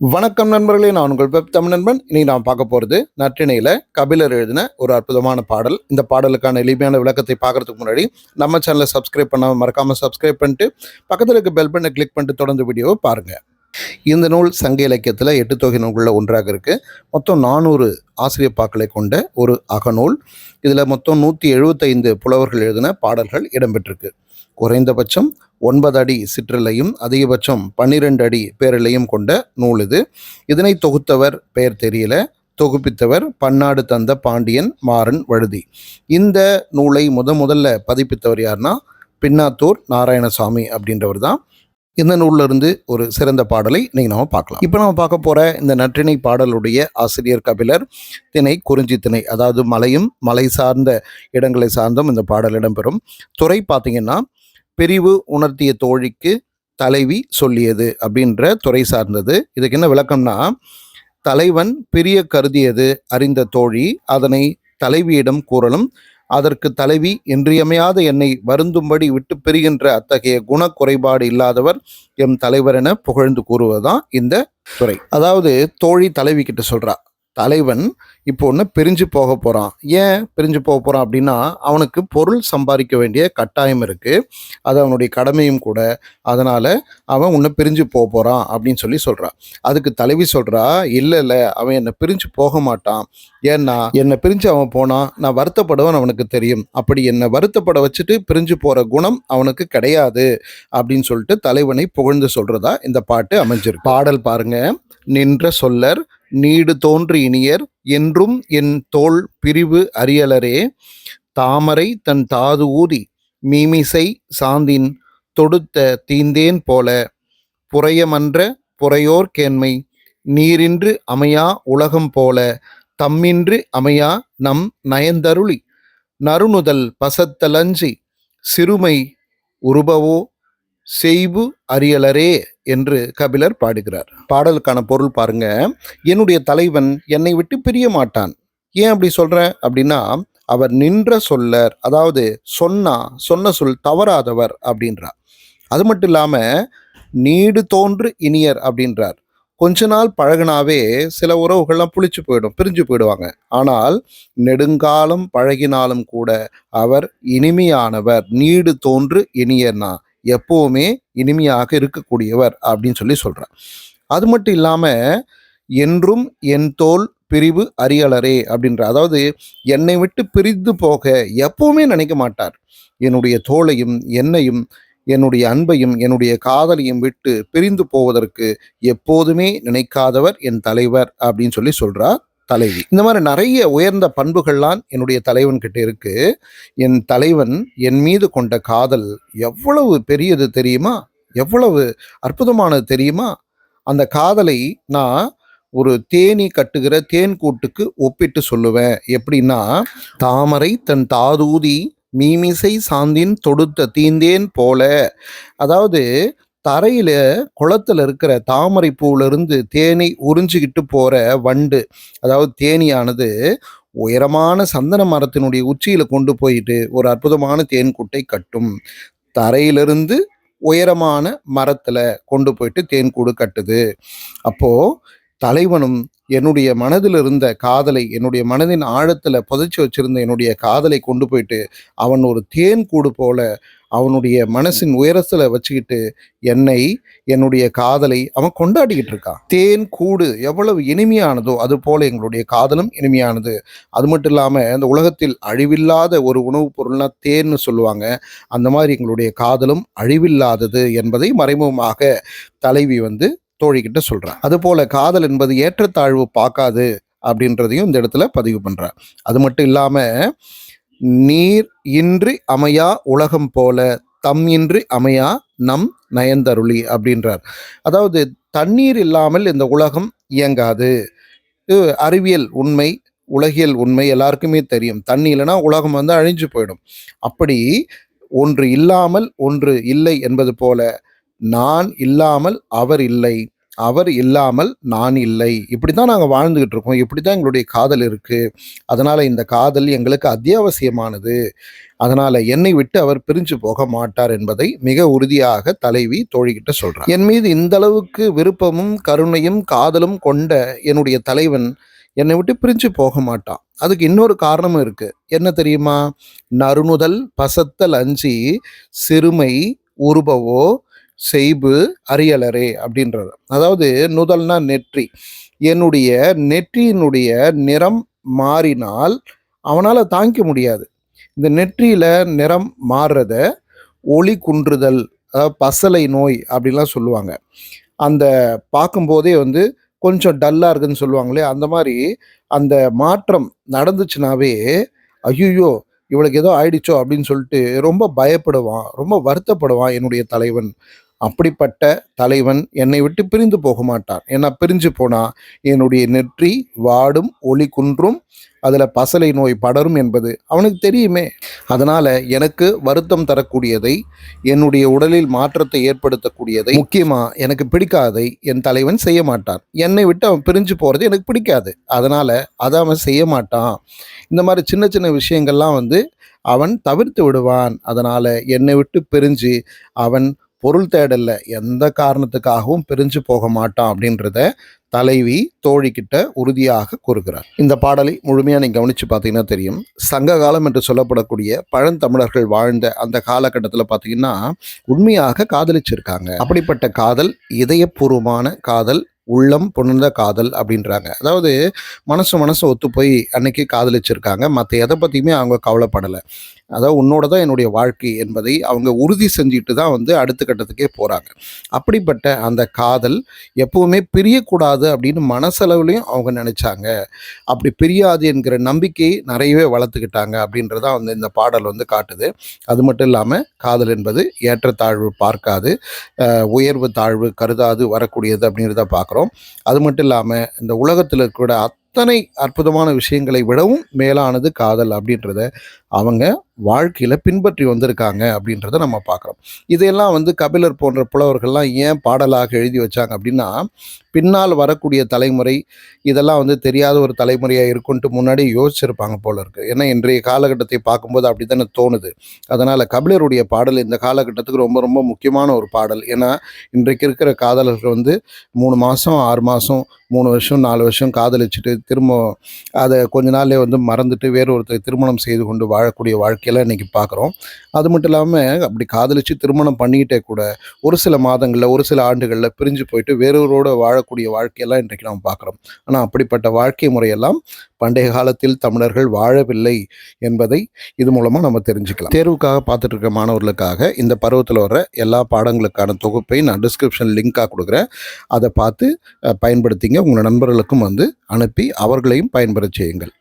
வணக்கம் நண்பர்களே நான் உங்கள் பெப் தமிழ் நண்பன். இன்னைக்கு நான் பார்க்க போகிறது நற்றிணையில் கபிலர் எழுதின ஒரு அற்புதமான பாடல். இந்த பாடலுக்கான எளிமையான விளக்கத்தை பார்க்கறதுக்கு முன்னாடி நம்ம சேனலை சப்ஸ்கிரைப் பண்ணாமல் மறக்காமல் சப்ஸ்கிரைப் பண்ணிட்டு பக்கத்தில் இருக்க பெல் பண்ணை கிளிக் பண்ணிட்டு தொடர்ந்து வீடியோவை பாருங்கள் இந்த நூல் சங்க இலக்கியத்தில் எட்டு தொகை நூல்களில் ஒன்றாக இருக்குது மொத்தம் நானூறு ஆசிரியர் பாக்களை கொண்ட ஒரு அகநூல். இதில் மொத்தம் நூற்றி எழுபத்தைந்து புலவர்கள் எழுதின பாடல்கள் இடம்பெற்றிருக்கு. குறைந்தபட்சம் ஒன்பது அடி சிற்றலையும் அதிகபட்சம் பன்னிரெண்டு அடி பேரலையும் கொண்ட நூல் இது. இதனை தொகுத்தவர் பெயர் தெரியல. தொகுப்பித்தவர் பன்னாடு தந்த பாண்டியன் மாறன் வழுதி. இந்த நூலை முத முதல்ல பதிப்பித்தவர் யாருன்னா பின்னாத்தூர் நாராயணசாமி அப்படின்றவர் தான். இந்த நூல்ல இருந்து ஒரு சிறந்த பாடலை நீங்கள் நம்ம பார்க்கலாம். இப்போ நம்ம பார்க்க போகிற இந்த நற்றிணை பாடலுடைய ஆசிரியர் கபிலர் திணை குறிஞ்சி திணை அதாவது மலையும் மலை சார்ந்த இடங்களை சார்ந்தும் இந்த பாடல் இடம்பெறும். துறை பார்த்தீங்கன்னா பிரிவு உணர்த்திய தோழிக்கு தலைவி சொல்லியது அப்படின்ற துறை சார்ந்தது. இதுக்கு என்ன விளக்கம்னா தலைவன் பிரிய கருதியது அறிந்த தோழி அதனை தலைவியிடம் கூறலும் அதற்கு தலைவி இன்றியமையாத என்னை வருந்தும்படி விட்டு பிரிகின்ற அத்தகைய குண குறைபாடு இல்லாதவர் எம் தலைவர் என புகழ்ந்து கூறுவதுதான் இந்த துறை. அதாவது தோழி தலைவி கிட்ட சொல்றா தலைவன் இப்போ ஒன்று பிரிஞ்சு போக போகிறான் ஏன் பிரிஞ்சு போக போகிறான் அப்படின்னா அவனுக்கு பொருள் சம்பாதிக்க வேண்டிய கட்டாயம் இருக்குது அது அவனுடைய கடமையும் கூட. அதனால் அவன் உன்னை பிரிஞ்சு போக போகிறான் அப்படின்னு சொல்லி சொல்கிறான் அதுக்கு தலைவி சொல்கிறா இல்லை இல்லை அவன் என்னை பிரிஞ்சு போக மாட்டான். ஏன்னா என்னை பிரிஞ்சு அவன் போனான். நான் வருத்தப்படுவேன் அவனுக்கு தெரியும். அப்படி என்னை வருத்தப்பட வச்சுட்டு பிரிஞ்சு போகிற குணம் அவனுக்கு கிடையாது. அப்படின்னு சொல்லிட்டு தலைவனை புகழ்ந்து சொல்கிறதா இந்த பாட்டு அமைஞ்சிருக்கு. பாடல் பாருங்க. நின்ற சொல்லர் நீடு தோன்றி இனியர் என்றும் என் தோள் பிரிவு அறியலரே தாமரை தன் தாது ஊதி மீமிசை சாந்தின் தொடுத்த தீந்தேன் போல புறையமன்ற புறையோர் கேண்மை நீரின்று அமையா உலகம் போல தம்மின்று அமையா நம் நயந்தருளி நறுணுதல் பசத்தலஞ்சி சிறுமை உருபவோ செய்பு அறியலரே என்று கபிலர் பாடுகிறார். பாடலுக்கான பொருள் பாருங்க. என்னுடைய தலைவன் என்னை விட்டு பிரிய மாட்டான். ஏன் அப்படி சொல்றேன் அப்படின்னா அவர் நின்ற சொல்லர் அதாவது சொன்னா சொன்ன சொல் தவறாதவர் அப்படின்றார். அது மட்டும் இல்லாம நீடு தோன்று இனியர் அப்படின்றார். கொஞ்ச நாள் பழகினாவே சில உறவுகள்லாம் புளிச்சு போயிடும் பிரிஞ்சு போயிடுவாங்க. ஆனால் நெடுங்காலம் பழகினாலும் கூட அவர் இனிமையானவர் நீடு தோன்று இனியர்னா. எப்போவுமே இனிமையாக இருக்கக்கூடியவர் அப்படின்னு சொல்லி சொல்கிறார் அது மட்டும் இல்லாமல் என்றும் என் தோல் பிரிவு அறியலரே அப்படின்ற அதாவது என்னை விட்டு பிரிந்து போக எப்பவுமே நினைக்க மாட்டார். என்னுடைய தோளையும் என்னையும் என்னுடைய அன்பையும் என்னுடைய காதலையும் விட்டு பிரிந்து போவதற்கு எப்போதுமே நினைக்காதவர் என் தலைவர் அப்படின்னு சொல்லி சொல்கிறார் தலைவி. இந்த மாதிரி நிறைய உயர்ந்த பண்புகள்லாம் என்னுடைய தலைவன் கிட்ட இருக்கு. என் தலைவன் என் மீது கொண்ட காதல் எவ்வளவு பெரியது தெரியுமா? எவ்வளவு அற்புதமானது தெரியுமா? அந்த காதலை நான் ஒரு தேனி கட்டுகிற தேன் கூட்டுக்கு ஒப்பிட்டு சொல்லுவேன். எப்படின்னா தாமரை தன் தாதூதி மீமிசை சாந்தின் தொடுத்த தீந்தேன் போல. அதாவது தரையில குளத்துல இருக்கிற தாமரை பூவுல இருந்து தேனை உறிஞ்சிக்கிட்டு போற வண்டு அதாவது தேனியானது உயரமான சந்தன மரத்தினுடைய உச்சியில கொண்டு போயிட்டு ஒரு அற்புதமான தேன் கூட்டை கட்டும். தரையிலிருந்து உயரமான மரத்துல கொண்டு போயிட்டு தேன் கூடு கட்டுது. அப்போ தலைவனும் என்னுடைய மனதில் இருந்த காதலை என்னுடைய மனதின் ஆழத்தில் புதைச்சி வச்சிருந்த என்னுடைய காதலை கொண்டு போயிட்டு அவன் ஒரு தேன் கூடு போல அவனுடைய மனசின் உயரத்தில் வச்சுக்கிட்டு என்னை என்னுடைய காதலை அவன் கொண்டாடிக்கிட்டு இருக்கான். தேன் கூடு எவ்வளவு இனிமையானதோ அது போல எங்களுடைய காதலும் இனிமையானது. அது மட்டும் இல்லாமல் இந்த உலகத்தில் அழிவில்லாத ஒரு உணவுப் பொருள்னா தேன்னு சொல்லுவாங்க. அந்த மாதிரி எங்களுடைய காதலும் அழிவில்லாதது என்பதை மறைமுகமாக தலைவி வந்து தோழிக்கிட்ட சொல்றான். அதுபோல் காதல் என்பது ஏற்றத்தாழ்வு பார்க்காது அப்படின்றதையும் இந்த இடத்துல பதிவு பண்றார். அது மட்டும் இல்லாமல் நீர் இன்றி அமையா உலகம் போல தம் இன்றி அமையா நம் நயந்தருளி அப்படின்றார். அதாவது தண்ணீர் இல்லாமல் இந்த உலகம் இயங்காது. அறிவியல் உண்மை உலகியல் உண்மை எல்லாருக்குமே தெரியும். தண்ணி இல்லைன்னா உலகம் வந்து அழிஞ்சு போயிடும். அப்படி ஒன்று இல்லாமல் ஒன்று இல்லை என்பது போல நான் இல்லாமல் அவர் இல்லை. அவர் இல்லாமல் நான் இல்லை. இப்படி தான் நாங்கள் வாழ்ந்துக்கிட்டு இருக்கோம். இப்படி தான் எங்களுடைய காதல் இருக்குது அதனால் இந்த காதல் எங்களுக்கு அத்தியாவசியமானது. அதனால் என்னை விட்டு அவர் பிரிஞ்சு போக மாட்டார் என்பதை மிக உறுதியாக தலைவி தோழிகிட்ட சொல்கிறார் என் மீது இந்த அளவுக்கு விருப்பமும் கருணையும் காதலும் கொண்ட என்னுடைய தலைவன் என்னை விட்டு பிரிஞ்சு போக மாட்டான். அதுக்கு இன்னொரு காரணமும் இருக்குது என்ன தெரியுமா? நறுணுதல் பசத்தல் அஞ்சி சிறுமை உருபவோ செய்பு அரியலரே அப்படின்றது. அதாவது நுதல்னா நெற்றி. என்னுடைய நெற்றியினுடைய நிறம் மாறினால் அவனால் தாங்கிக்க முடியாது. இந்த நெற்றியில் நிறம் மாறுறத ஒளி குன்றுதல் அதாவது பசலை நோய் அப்படின்லாம் சொல்லுவாங்க. அந்த பார்க்கும்போதே வந்து கொஞ்சம் டல்லாக இருக்குதுன்னு சொல்லுவாங்களே அந்த மாதிரி அந்த மாற்றம் நடந்துச்சுனாவே ஐயோ இவளுக்கு ஏதோ ஆயிடுச்சோ அப்படின்னு சொல்லிட்டு ரொம்ப பயப்படுவான் ரொம்ப வருத்தப்படுவான் என்னுடைய தலைவன் அப்படிப்பட்ட தலைவன் என்னை விட்டு பிரிந்து போக மாட்டான். ஏன்னா பிரிஞ்சு போனா என்னுடைய நெற்றி வாடும் ஒளி குன்றும் அதில் பசலை நோய் படரும் என்பது அவனுக்கு தெரியுமே. அதனால் எனக்கு வருத்தம் தரக்கூடியதை என்னுடைய உடலில் மாற்றத்தை ஏற்படுத்தக்கூடியதை முக்கியமாக எனக்கு பிடிக்காதை என் தலைவன் செய்ய மாட்டான். என்னை விட்டு அவன் பிரிஞ்சு போகிறது எனக்கு பிடிக்காது. அதனால் அதை அவன் செய்ய மாட்டான். இந்த மாதிரி சின்ன சின்ன விஷயங்கள்லாம் வந்து அவன் தவிர்த்து விடுவான். அதனால் என்னை விட்டு பிரிஞ்சு அவன் பொருள் தேடல்ல எந்த காரணத்துக்காகவும் பிரிஞ்சு போக மாட்டான் அப்படின்றத தலைவி தோழிக்கிட்ட உறுதியாக கூறுகிறார். இந்த பாடலை முழுமையாக நீங்கள் கவனித்து பார்த்தீங்கன்னா தெரியும். சங்க காலம் என்று சொல்லப்படக்கூடிய பழந்தமிழர்கள் வாழ்ந்த அந்த காலகட்டத்தில் பார்த்தீங்கன்னா உண்மையாக காதலிச்சிருக்காங்க. அப்படிப்பட்ட காதல் இதயபூர்வமான காதல் உள்ளம் புணர்ந்த காதல் அப்படின்றாங்க. அதாவது மனசு மனசு ஒத்து போய் அன்னைக்கு காதலிச்சிருக்காங்க. மற்ற எதை பற்றியுமே அவங்க கவலைப்படலை. அதாவது உன்னோட தான் என்னுடைய வாழ்க்கை என்பதை அவங்க உறுதி செஞ்சுட்டு தான் வந்து அடுத்த கட்டத்துக்கே போகிறாங்க அப்படிப்பட்ட அந்த காதல் எப்பவுமே பிரியக்கூடாது அப்படின்னு மனசளவுலையும் அவங்க நினச்சாங்க. அப்படி பிரியாது என்கிற நம்பிக்கையை நிறையவே வளர்த்துக்கிட்டாங்க அப்படின்றதான் வந்து இந்த பாடல் வந்து காட்டுது. அது மட்டும் இல்லாமல் காதல் என்பது ஏற்றத்தாழ்வு பார்க்காது உயர்வு தாழ்வு கருதாது வரக்கூடியது அப்படின்றத பார்க்குறோம். அது மட்டும் இல்லாமல் இந்த உலகத்தில் இருக்கிற அத்தனை அற்புதமான விஷயங்களை விடவும் மேலானது காதல் அப்படின்றத அவங்க வாழ்க்கையில் பின்பற்றி வந்திருக்காங்க அப்படின்றத நம்ம பார்க்குறோம். இதையெல்லாம் வந்து கபிலர் போன்ற புலவர்கள்லாம் ஏன் பாடலாக எழுதி வச்சாங்க அப்படின்னா பின்னால் வரக்கூடிய தலைமுறை இதெல்லாம் வந்து தெரியாத ஒரு தலைமுறையாக இருக்குன்ட்டு முன்னாடி யோசிச்சிருப்பாங்க போல இருக்குது ஏன்னா இன்றைய காலகட்டத்தை பார்க்கும்போது அப்படி தானே தோணுது. அதனால் கபிலருடைய பாடல் இந்த காலகட்டத்துக்கு ரொம்ப ரொம்ப முக்கியமான ஒரு பாடல். ஏன்னா இன்றைக்கு இருக்கிற காதலர்கள் வந்து மூணு மாதம் ஆறு மாதம் மூணு வருஷம் நாலு வருஷம் காதலிச்சுட்டு திரும்ப அதை கொஞ்ச நாள்லேயே வந்து மறந்துட்டு வேறு ஒருத்தர் திருமணம் செய்து கொண்டு வாழக்கூடிய வாழ்க்கை வாழ்க்கையெல்லாம் இன்னைக்கு பார்க்குறோம் அது மட்டும் இல்லாமல் அப்படி காதலிச்சு திருமணம் பண்ணிக்கிட்டே கூட ஒரு சில மாதங்களில் ஒரு சில ஆண்டுகளில் பிரிஞ்சு போயிட்டு வேறொருவரோட வாழக்கூடிய வாழ்க்கையெல்லாம் இன்றைக்கு நாம் பார்க்குறோம் ஆனால் அப்படிப்பட்ட வாழ்க்கை முறையெல்லாம் பண்டைய காலத்தில் தமிழர்கள் வாழவில்லை என்பதை இது மூலமாக நம்ம தெரிஞ்சுக்கலாம். தேர்வுக்காக பார்த்துட்டு இருக்க மாணவர்களுக்காக இந்த பருவத்தில் வர எல்லா பாடங்களுக்கான தொகுப்பை நான் டிஸ்கிரிப்ஷன் லிங்காக கொடுக்குறேன். அதை பார்த்து பயன்படுத்திங்க. உங்கள் நண்பர்களுக்கும் வந்து அனுப்பி அவர்களையும் பயன்பெற செய்யுங்கள்.